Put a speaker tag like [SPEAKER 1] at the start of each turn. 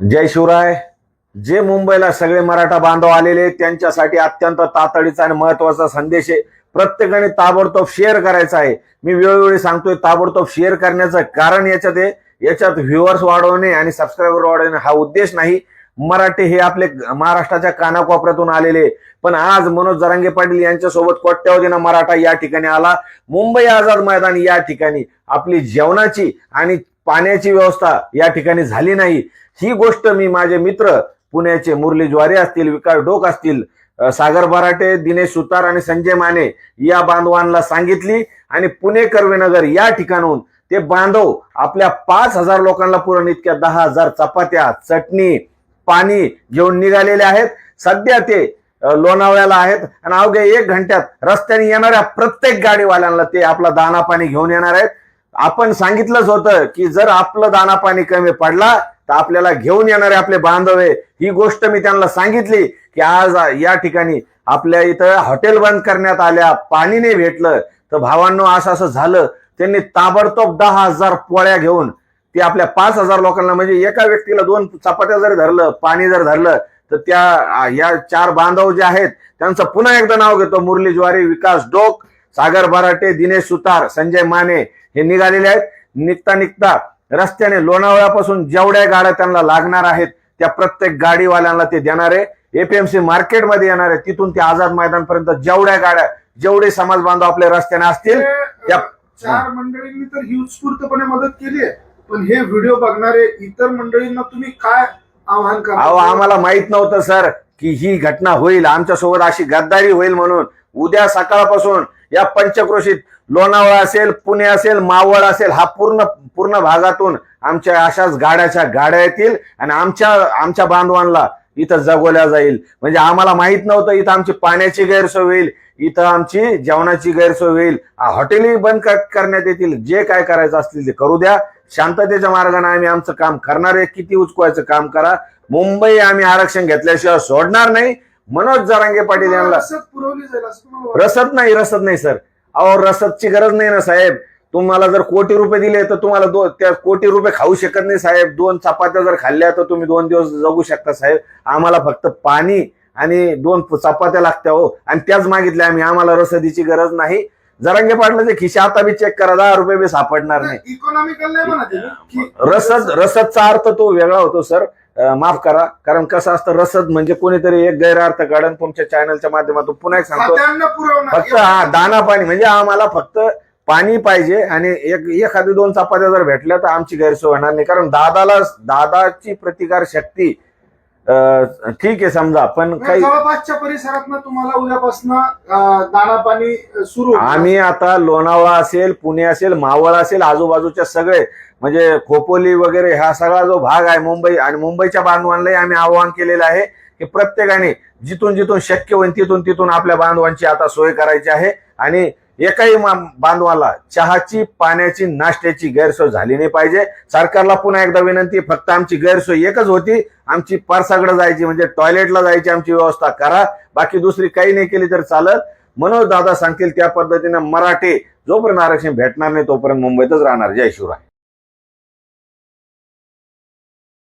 [SPEAKER 1] जय शिवराय. जे मुंबईला सगळे मराठा बांधव आलेले आहेत, त्यांच्यासाठी अत्यंत तातडीचा आणि महत्त्वाचा संदेश आहे. प्रत्येकाने ताबडतोब शेअर करायचा आहे. मी वेळोवेळी सांगतोय ताबडतोब शेअर करण्याचं कारण याच्यात आहे. याच्यात व्ह्युअर्स वाढवणे आणि सबस्क्रायबर वाढवणे हा उद्देश नाही. मराठी हे आपले महाराष्ट्राच्या कानाकोपऱ्यातून आलेले आहे. पण आज मनोज जरांगे पाटील यांच्यासोबत कोट्यावधीनं मराठा या ठिकाणी आला. मुंबई आझाद मैदान या ठिकाणी आपली जेवणाची आणि पाण्याची व्यवस्था या ठिकाणी झाली नाही. ही गोष्ट मी माझे मित्र पुण्याचे मुरली ज्वारे असतील विकास डोक असतील सागर बराटे दिनेश सुतार आणि संजय माने या बांधवांना सांगितली आणि पुणे कर्वेनगर या ठिकाणाहून ते बांधव आपल्या पाच हजार लोकांना पुरण इतक्या दहा हजार चपात्या चटणी पाणी घेऊन निघालेले आहेत. सध्या ते लोणावळ्याला आहेत आणि अवघ्या एक घंट्यात रस्त्याने येणाऱ्या प्रत्येक गाडीवाल्यांना ते आपला दाना पाणी घेऊन येणार आहेत. आपण सांगितलंच होतं की जर आपलं दाना पाणी कमी पडला तर आपल्याला घेऊन येणारे आपले बांधव आहे ही गोष्ट मी त्यांना सांगितली की आज या ठिकाणी आपल्या इथं हॉटेल बंद करण्यात आल्या पाणी नाही भेटलं तर भावांनो असं असं झालं त्यांनी ताबडतोब दहा हजार पोळ्या घेऊन ते आपल्या पाच हजार लोकांना म्हणजे एका व्यक्तीला दोन चपात्या जर धरलं पाणी जर धरलं तर त्या या चार बांधव जे आहेत त्यांचं पुन्हा एकदा नाव घेतो मुरली ज्वारी विकास डोक. सागर बराटे दिनेश सुतार संजय माने हे निघालेले आहेत. निघता निघता रस्त्याने लोणावळ्यापासून जेवढ्या गाड्या त्यांना लागणार आहेत त्या प्रत्येक गाडीवाल्यांना ते देणार आहे. एपीएमसी मार्केटमध्ये येणार आहे. तिथून ते आझाद मैदानपर्यंत जेवढ्या गाड्या जेवढे समाज बांधव आपल्या रस्त्याने असतील त्या
[SPEAKER 2] चार मंडळींनी तर ही उत्स्फूर्तपणे मदत केली आहे. पण हे व्हिडिओ बघणारे इतर मंडळींना तुम्ही काय आवाहन करा
[SPEAKER 1] अहो आम्हाला माहीत नव्हतं सर की ही घटना होईल. आमच्यासोबत अशी गद्दारी होईल म्हणून. उद्या सकाळपासून या पंचक्रोशीत लोणावळा असेल पुणे असेल मावळ असेल हा पूर्ण पूर्ण भागातून आमच्या अशाच गाड्याच्या गाड्या येतील आणि आमच्या आमच्या बांधवांना इथं जगवल्या जाईल. म्हणजे आम्हाला माहीत नव्हतं इथं आमची पाण्याची गैरसोय होईल इथं आमची जेवणाची गैरसोय होईल. हॉटेलही बंद करण्यात येतील जे काय करायचं असतील ते करू द्या. शांततेच्या मार्गाने आम्ही आमचं काम करणार आहे. किती उचकवायचं काम करा. मुंबई आम्ही आरक्षण घेतल्याशिवाय सोडणार नाही. मनोज जरांगे पाटील यांना.
[SPEAKER 2] रसद पुरवली जाईल असं तुम्हाला वाटतं?
[SPEAKER 1] रसद नाही रसद नाही सर. अहो रसदची गरज नाही ना साहेब. तुम्हाला जर कोटी रुपये दिले तर तुम्हाला दोन त्या कोटी रुपये खाऊ शकत नाही साहेब. दोन चपात्या जर खाल्ल्या तर तुम्ही दोन दिवस जगू शकता साहेब. आम्हाला फक्त पाणी आणि दोन चपात्या लागत्या हो. आणि त्याच मागितल्या आम्ही. आम्हाला रसदीची गरज नाही. जरांगे पाटलाचे खिशे आता बी चेक करा. दहा रुपये बी सापडणार नाही
[SPEAKER 2] इकॉनॉमिकल नाही की
[SPEAKER 1] रसद रसदचा अर्थ तो वेगळा होतो सर. माफ करा. कारण कसं असतं रसद म्हणजे कोणीतरी एक गैरअर्थ काढून तुमच्या चॅनलच्या माध्यमातून पुन्हा एक सांगतो. फक्त हा दाना पाणी. म्हणजे आम्हाला फक्त पाणी पाहिजे आणि एक एखादी दोन चपात्या जर भेटल्या तर आमची गैरसोय होणार नाही. कारण दादाला दादाची प्रतिकार शक्ती ठीक आहे समजा पण काही
[SPEAKER 2] जवळपासच्या परिसरात तुम्हाला उद्यापासून दाना पाणी सुरू.
[SPEAKER 1] आम्ही आता लोणावळा असेल पुणे असेल मावळ असेल आजूबाजूच्या सगळे म्हणजे खोपोली वगैरे हा सगळा जो भाग आहे मुंबई आणि मुंबईच्या बांधवांनाही आम्ही आवाहन केलेलं आहे की प्रत्येकाने जिथून जिथून शक्य होईल तिथून तिथून आपल्या बांधवांची आता सोय करायची आहे आणि एकाही बांधवाला चहाची पाण्याची नाश्त्याची गैरसोय झाली नाही पाहिजे. सरकारला पुन्हा एकदा विनंती फक्त आमची गैरसोय एकच होती. आमची परसाकडे जायची म्हणजे टॉयलेटला जायची आमची व्यवस्था करा. बाकी दुसरी काही नाही केली तर चालत मनोज दादा सांगतील त्या पद्धतीनं मराठी जोपर्यंत आरक्षण भेटणार नाही तोपर्यंत मुंबईतच राहणार. जय शिवराय.